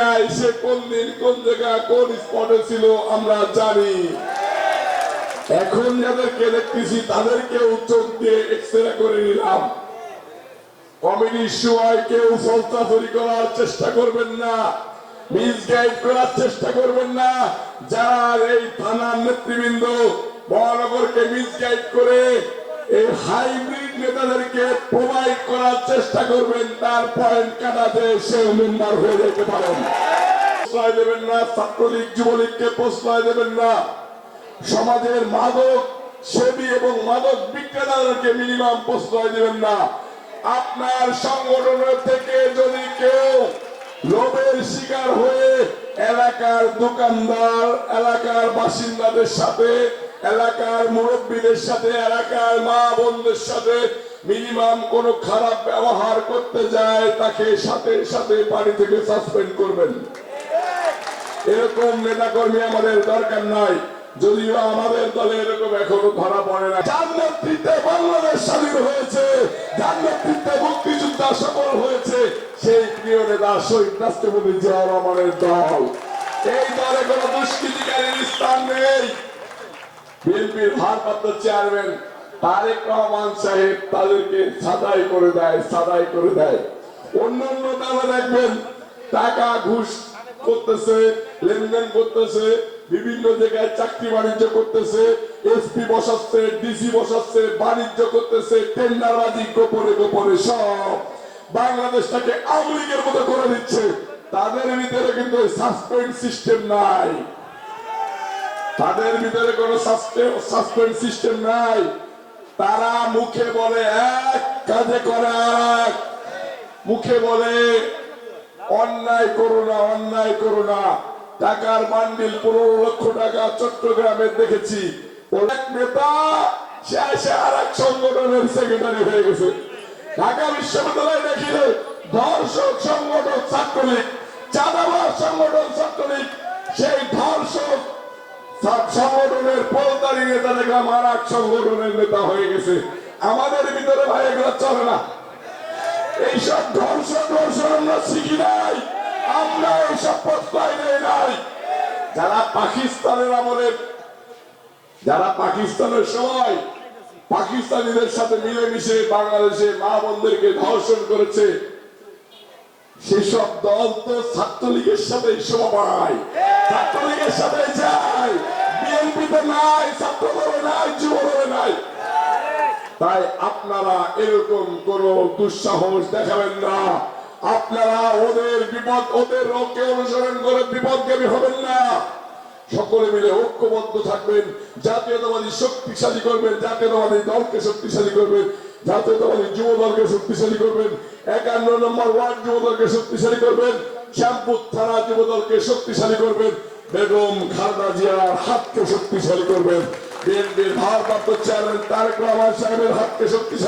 নাই, সে কোন দিন কোন জায়গা কোন স্পটে ছিল আমরা জানি। এখন যাদেরকে দেখতেছি তাদেরকে চোখ দিয়ে এক্সরে করে নিলাম। যারা এই থানার নেতৃবৃন্দ, মহানগরকে মিসগাইড করে এই হাইব্রিড নেতাদেরকে প্রোভাইড করার চেষ্টা করবেন, তার পয়েন্ট কাটাতে সে মেম্বার হয়ে যেতে পারেন। প্রশ্রয় দেবেন না, ছাত্রলীগ যুবলীগকে প্রশ্রয় দেবেন না। সমাজের মাদক সেবী এবং মাদক বিক্রেতাদেরকে মিনিমাম প্রশ্রয় দেবেন না। আপনার সংগঠনের থেকে যদি কেউ লোভের শিকার হয়ে এলাকার দোকানদার, এলাকার বাসিন্দাদের সাথে এলাকার মুরব্বীদের সাথে, এলাকার মা বোনদের সাথে মিনিমাম কোনো খারাপ ব্যবহার করতে যায়, তাকে সাথে সাথে বাড়ি থেকে সাসপেন্ড করবেন। এরকম নেতাকর্মী আমাদের দরকার নাই। যদিও আমাদের দলে এরকম এখনও ধরা পড়ে না। যার নেতৃত্বে বাংলাদেশ স্বাধীন হয়েছে, যার নেতৃত্বে মুক্তিযোদ্ধা সফল হয়েছে সেই প্রিয় নেতা শহীদ রাষ্ট্রপতি জিয়া রহমানের দল। এই দলে কোন দুষ্কৃতিকারীর স্থান নেই। বিএনপির ভারপ্রাপ্ত চেয়ারম্যান তারেক রহমান সাহেব তাদেরকে সাদাই করে দেয়, সাদাই করে দেয়। অন্যান্য তারা দেখবেন, টাকা ঘুষ করতেছে, লেনদেন করতেছে, বিভিন্ন জায়গায় চাকরি বাণিজ্য করতেছে, এসপি বসাচ্ছে, ডিসি বসাচ্ছে, বাণিজ্য করতেছে, টেন্ডারবাজি গোপনে গোপনে সব বাংলাদেশটাকে আওয়ামী লীগের মতো করে দিচ্ছে। তাদের ভিতরে কিন্তু সাসপেন্ড সিস্টেম নাই। তাদের ভিতরে কোনো সাসপেন্ড সিস্টেম নাই। তারা মুখে বলে, এক কাজে করে এক মুখে বলে, অন্যায় করো না, অন্যায় করো না। টাকার বান্ডিল পনেরো লক্ষ টাকা চট্টগ্রামে দেখেছি। অনেক নেতা এসে আর এক সংগঠনের সেক্রেটারি হয়ে গেছে। ঢাকা বিশ্ববিদ্যালয় দেখিলে ধর্ষক সংগঠন ছাত্রলীগ, চাঁদাবাজ সংগঠন সব সংগঠনের পোলতারি নেতা দেখলাম আর এক সংগঠনের নেতা হয়ে গেছে। আমাদের ভিতরে ভাই এগুলো চলে না। এইসব ধর্ষণ ধর্ষণ আমরা শিখি নাই। আমরা এইসব প্রশ্রয় নেই নাই। যারা পাকিস্তানের আমলে, যারা পাকিস্তানের সময় পাকিস্তানিদের সাথে মিলেমিশে বাংলাদেশে মা বোনদেরকে ধর্ষণ করেছে, সেসব দল তো ছাত্রলীগের সাথে সমবায় ছাত্রলীগের সাথে নাই ছাত্র নাই যুব নাই। তাই আপনারা এরকম কোন দুঃসাহস দেখাবেন না। আপনারা ওদের বিপদ, ওদের রকে অনুসরণ করে বিপদগামী হবেন না। সকলে মিলে ঐক্যবদ্ধ থাকবেন, জাতীয়তাবাদী শক্তিশালী করবেন, জাতীয়তাবাদী দলকে শক্তিশালী করবেন, জাতীয়তাবাদী যুব দলকে শক্তিশালী করবেন, একান্ন নম্বর ওয়ার্ড যুব দলকে শক্তিশালী করবেন, শ্যামপুর থানা যুব দলকে শক্তিশালী করবেন বেগম খালেদা জিয়ার হাতকে শক্তিশালী করবেন। বিএনপির ভারপ্রাপ্ত চেয়ারম্যান তারেক রহমান সাহেবের হাতকে শক্তিশালী